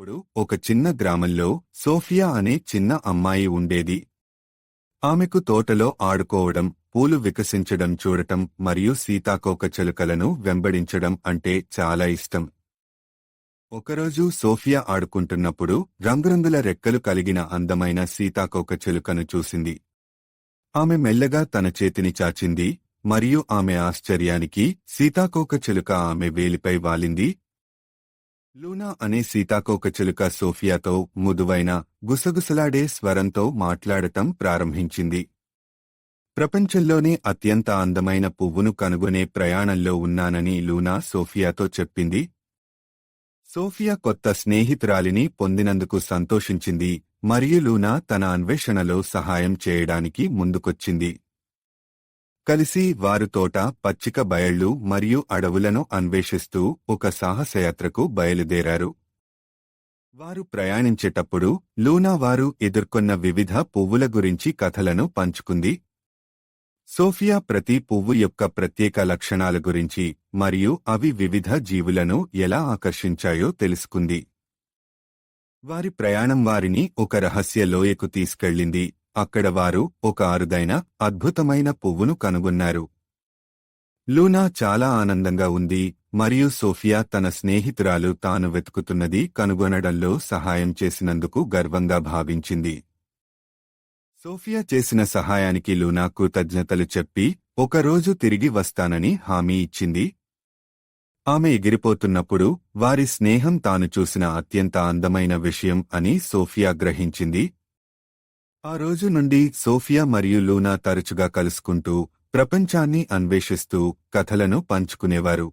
ఒకప్పుడు ఒక చిన్న గ్రామంలో సోఫియా అనే చిన్న అమ్మాయి ఉండేది. ఆమెకు తోటలో ఆడుకోవడం పూలు వికసించడం చూడటం మరియు సీతాకోక చెలుకలను వెంబడించడం అంటే చాలా ఇష్టం. ఒకరోజు సోఫియా ఆడుకుంటున్నప్పుడు రంగురంగుల రెక్కలు కలిగిన అందమైన సీతాకోక చెలుకను చూసింది. ఆమె మెల్లగా తన చేతిని చాచింది మరియు ఆమె ఆశ్చర్యానికి సీతాకోక చెలుక ఆమె వేలిపై వాలింది లూనా అనే సీతాకోకచిలుక సోఫియాతో ముదువైన గుసగుసలాడే స్వరంతో మాట్లాడటం ప్రారంభించింది. ప్రపంచంలోనే అత్యంత అందమైన పువ్వును కనుగొనే ప్రయాణంలో ఉన్నానని లూనా సోఫియాతో చెప్పింది. సోఫియా కొత్త స్నేహితురాలిని పొందినందుకు సంతోషించింది మరియు లూనా తన అన్వేషణలో సహాయం చేయడానికి ముందుకొచ్చింది. కలిసి వారు తోట పచ్చిక బయళ్ళు మరియు అడవులను అన్వేషిస్తూ ఒక సాహసయాత్రకు బయలుదేరారు. వారు ప్రయాణించేటప్పుడు లూనా వారు ఎదుర్కొన్న వివిధ పువ్వుల గురించి కథలను పంచుకుంది. సోఫియా ప్రతి పువ్వు యొక్క ప్రత్యేక లక్షణాల గురించి మరియు అవి వివిధ జీవులను ఎలా ఆకర్షించాయో తెలుసుకుంది. వారి ప్రయాణం వారిని ఒక రహస్య లోయకు తీసుకెళ్ళింది. అక్కడ వారు ఒక అరుదైన అద్భుతమైన పువ్వును కనుగొన్నారు. లూనా చాలా ఆనందంగా ఉంది మరియు సోఫియా తన స్నేహితురాలు తాను వెతుకుతున్నది కనుగొనడంలో సహాయం చేసినందుకు గర్వంగా భావించింది. సోఫియా చేసిన సహాయానికి లూనా కృతజ్ఞతలు చెప్పి ఒకరోజు తిరిగి వస్తానని హామీ ఇచ్చింది. ఆమె ఎగిరిపోతున్నప్పుడు వారి స్నేహం తాను చూసిన అత్యంత అందమైన విషయం అని సోఫియా గ్రహించింది. ఆ రోజు నుండి సోఫియా మరియు లూనా తరచుగా కలుసుకుంటూ ప్రపంచాన్ని అన్వేషిస్తూ కథలను పంచుకునేవారు.